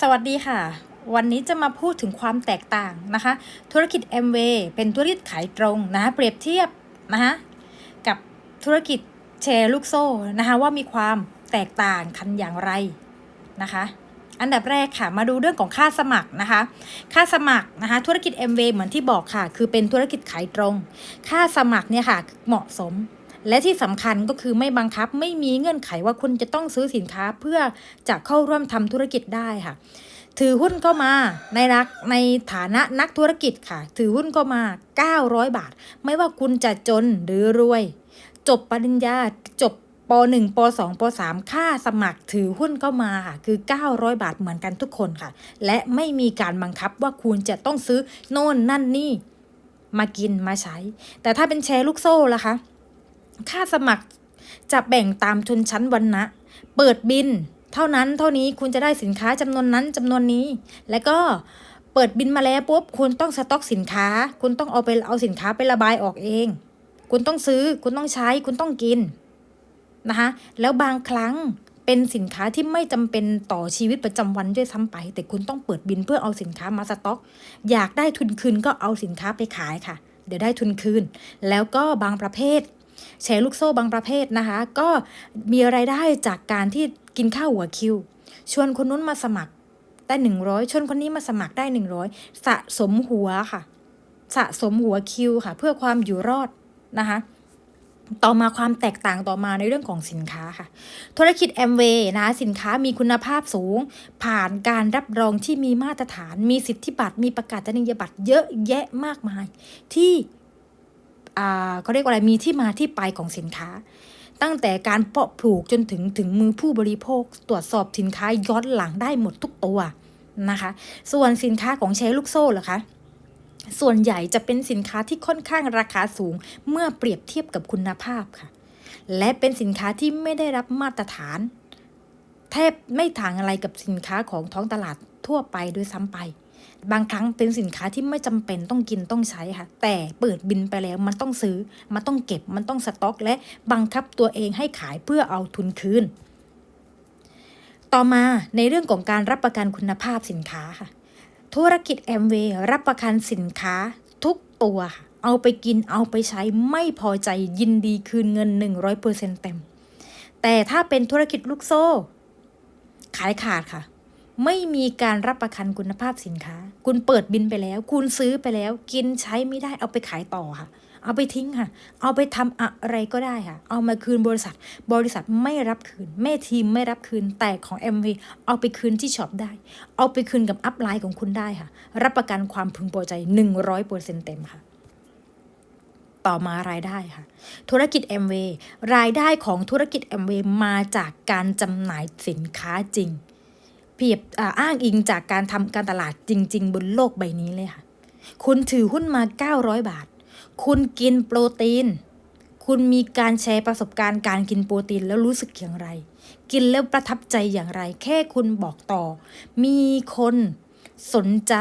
สวัสดีค่ะ วันนี้จะมาพูดถึงความแตกต่างนะคะ ธุรกิจ m w เป็นธุรกิจขายตรงนะคะเปรียบเทียบนะคะกับธุรกิจแชร์ลูกโซ่นะคะว่ามีความแตกต่างกันอย่างไรนะคะ อันดับแรกค่ะมาดูเรื่องของค่าสมัครนะคะ ค่าสมัครนะคะธุรกิจ m w เหมือนที่บอกค่ะ คือเป็นธุรกิจขายตรง ค่าสมัครเนี่ยค่ะเหมาะสม และที่สำคัญก็คือไม่บังคับไม่มีเงื่อนไขว่าคุณจะต้องซื้อสินค้าเพื่อจะเข้าร่วมทำธุรกิจได้ค่ะ ถือหุ้นเข้ามาในรักในฐานะนักธุรกิจค่ะ ถือหุ้นเข้ามา 900 บาท ไม่ว่าคุณจะจนหรือรวย จบปริญญาจบป .1 ป .2 ป .3 ค่าสมัครถือหุ้นเข้ามาค่ะ คือ 900 บาทเหมือนกันทุกคนค่ะ และไม่มีการบังคับว่าคุณจะต้องซื้อโน่นนั่นนี่ มากินมาใช้ แต่ถ้าเป็นแชร์ลูกโซ่ล่ะคะ ค่าสมัครจะแบ่งตามชนชั้นวรรณะ เปิดบิน เท่านั้นเท่านี้คุณจะได้สินค้าจำนวนนั้นจำนวนนี้ แล้วก็เปิดบินมาแล้วปุ๊บคุณต้องสต็อกสินค้า คุณต้องเอาไปเอาสินค้าไประบายออกเอง คุณต้องซื้อ คุณต้องใช้ คุณต้องกินนะคะแล้วบางครั้งเป็นสินค้าที่ไม่จำเป็นต่อชีวิตประจำวันด้วยซ้ำไป แต่คุณต้องเปิดบินเพื่อเอาสินค้ามาสต็อก อยากได้ทุนคืนก็เอาสินค้าไปขายค่ะ เดี๋ยวได้ทุนคืน แล้วก็บางประเภท แชร์ลูกโซ่บางประเภทนะคะ ก็มีไรายได้จากการที่กินข้าวหัวคิว ชวนคนนู้นมาสมัครได้หนึ่งร้อยชวนคนนี้มาสมัครได้หนึ่งร้อยสะสมหัวค่ะ สะสมหัวคิวค่ะ เพื่อความอยู่รอดนะคะต่อมาความแตกต่างต่อมาในเรื่องของสินค้าค่ะ ธุรกิจแอมเวย์นะสินค้ามีคุณภาพสูง ผ่านการรับรองที่มีมาตรฐาน มีสิทธิบัตรมีประกาศนียบัตรเยอะแยะมากมาย ที่ เขาเรียกว่าอะไรมีที่มาที่ไปของสินค้า ตั้งแต่การเพาะปลูกจนถึงถึงมือผู้บริโภค ตรวจสอบสินค้าย้อนหลังได้หมดทุกตัวนะคะ ส่วนสินค้าของแชร์ลูกโซ่เหรอคะส่วนใหญ่จะเป็นสินค้าที่ค่อนข้างราคาสูงเมื่อเปรียบเทียบกับคุณภาพค่ะ และเป็นสินค้าที่ไม่ได้รับมาตรฐาน แทบไม่ต่างอะไรกับสินค้าของท้องตลาดทั่วไปด้วยซ้ำไป บางครั้งเป็นสินค้าที่ไม่จำเป็นต้องกินต้องใช้ค่ะ แต่เปิดบินไปแล้วมันต้องซื้อ มันต้องเก็บ มันต้องสต็อก และบังคับตัวเองให้ขายเพื่อเอาทุนคืน ต่อมาในเรื่องของการรับประกันคุณภาพสินค้าค่ะ ธุรกิจแอมเวย์รับประกันสินค้าทุกตัว เอาไปกินเอาไปใช้ไม่พอใจยินดีคืนเงิน 100%เต็ม แต่ถ้าเป็นธุรกิจลูกโซ่ ขายขาดค่ะ ไม่มีการรับประกันคุณภาพสินค้า คุณเปิดบินไปแล้ว คุณซื้อไปแล้ว กินใช้ไม่ได้เอาไปขายต่อค่ะ เอาไปทิ้งค่ะ เอาไปทำอะไรก็ได้ค่ะ เอามาคืนบริษัท บริษัทไม่รับคืน แม่ทีมไม่รับคืน แต่ของ MV เอาไปคืนที่ช็อปได้ เอาไปคืนกับอัพไลน์ของคุณได้ค่ะ รับประกันความพึงพอใจ 100%เต็มค่ะต่อมารายได้ค่ะ ธุรกิจ MV รายได้ของธุรกิจ MV มาจากการจำหน่ายสินค้าจริง เพียบอ,อ้างอิงจากการทำการตลาดจริง ๆ บนโลกใบนี้เลยค่ะ คุณถือหุ้นมา 900 บาท คุณกินโปรตีน คุณมีการแชร์ประสบการณ์การกินโปรตีนแล้วรู้สึกอย่างไร กินแล้วประทับใจอย่างไร แค่คุณบอกต่อ มีคนสนใจ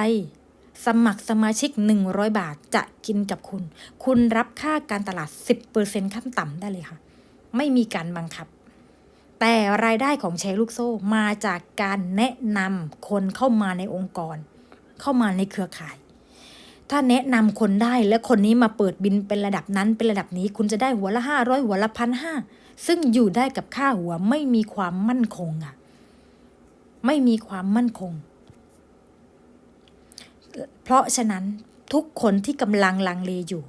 สมัครสมาชิก 100 บาทจะกินกับคุณ คุณรับค่าการตลาด 10%ขั้นต่ำได้เลยค่ะ ไม่มีการบังคับ แต่รายได้ของแชร์ลูกโซ่มาจากการแนะนำคนเข้ามาในองค์กร เข้ามาในเครือข่าย ถ้าแนะนำคนได้และคนนี้มาเปิดบินเป็นระดับนั้นเป็นระดับนี้คุณจะได้หัวละห้าร้อยหัวละพันห้าซึ่งอยู่ได้กับค่าหัวไม่มีความมั่นคงอะไม่มีความมั่นคง เพราะฉะนั้นทุกคนที่กำลังลังเลอยู่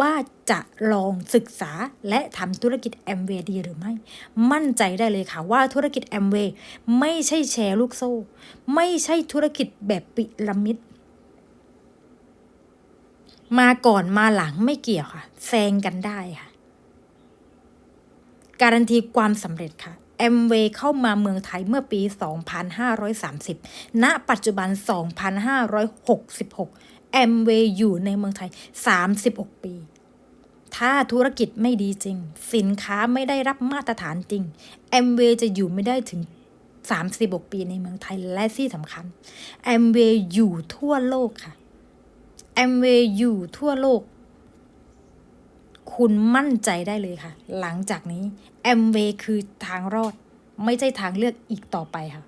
ว่าจะลองศึกษาและทำธุรกิจแอมเวย์ดีหรือไม่ มั่นใจได้เลยค่ะว่าธุรกิจแอมเวย์ไม่ใช่แชร์ลูกโซ่ ไม่ใช่ธุรกิจแบบปิรามิด มาก่อนมาหลังไม่เกี่ยวค่ะแซงกันได้ค่ะ การันตีความสำเร็จค่ะแอมเวย์เข้ามาเมืองไทยเมื่อปี 2530 ณ ปัจจุบัน 2566 แอมเวย์อยู่ในเมืองไทย 36 ปี ถ้าธุรกิจไม่ดีจริง สินค้าไม่ได้รับมาตรฐานจริงแอมเวย์จะอยู่ไม่ได้ถึง 36 ปีในเมืองไทยและที่สำคัญแอมเวย์อยู่ทั่วโลกค่ะแอมเวย์อยู่ทั่วโลก คุณมั่นใจได้เลยค่ะ หลังจากนี้แอมเวย์คือทางรอด ไม่ใช่ทางเลือกอีกต่อไปค่ะ